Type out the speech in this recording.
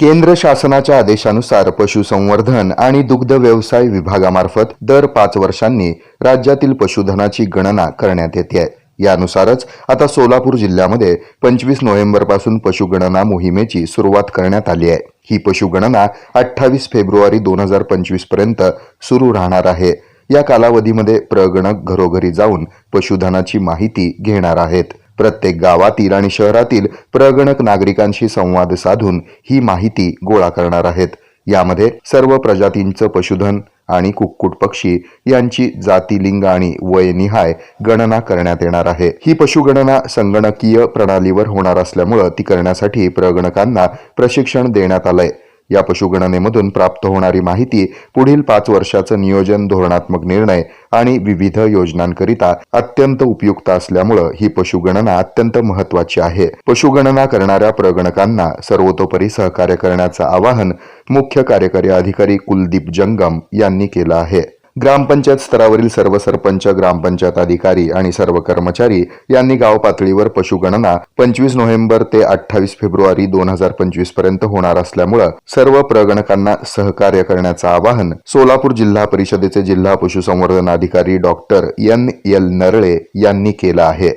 केंद्र शासनाच्या आदेशानुसार पशुसंवर्धन आणि दुग्ध व्यवसाय विभागामार्फत दर पाच वर्षांनी राज्यातील पशुधनाची गणना करण्यात येते. यानुसारच आता सोलापूर जिल्ह्यामध्ये पंचवीस नोव्हेंबरपासून पशुगणना मोहिमेची सुरुवात करण्यात आली आहे. ही पशुगणना अठ्ठावीस फेब्रुवारी दोन हजार पंचवीसपर्यंत सुरू राहणार आहे. या कालावधीमध्ये प्रगणक घरोघरी जाऊन पशुधनाची माहिती घेणार आहेत. प्रत्येक गावातील आणि शहरातील प्रगणक नागरिकांशी संवाद साधून ही माहिती गोळा करणार आहेत. यामध्ये सर्व प्रजातींचं पशुधन आणि कुक्कुट पक्षी यांची जाती लिंग आणि वयनिहाय गणना करण्यात येणार आहे. ही पशुगणना संगणकीय प्रणालीवर होणार असल्यामुळं ती करण्यासाठी प्रगणकांना प्रशिक्षण देण्यात आलंय. या पशुगणनेमधून प्राप्त होणारी माहिती पुढील पाच वर्षाचं नियोजन धोरणात्मक निर्णय आणि विविध योजनांकरिता अत्यंत उपयुक्त असल्यामुळं ही पशुगणना अत्यंत महत्वाची आहे. पशुगणना करणाऱ्या प्रगणकांना सर्वतोपरी सहकार्य करण्याचं आवाहन मुख्य कार्यकारी अधिकारी कुलदीप जंगम यांनी केलं आहे. ग्रामपंचायत स्तरावरील सर्व सरपंच ग्रामपंचायत अधिकारी आणि सर्व कर्मचारी यांनी गाव पातळीवर पशुगणना पंचवीस नोव्हेंबर ते अठ्ठावीस फेब्रुवारी दोन हजार पंचवीसपर्यंत होणार असल्यामुळं सर्व प्रगणकांना सहकार्य करण्याचं आवाहन सोलापूर जिल्हा परिषदेचे जिल्हा पशुसंवर्धन अधिकारी डॉक्टर एन एल नरळे यांनी केलं आहे.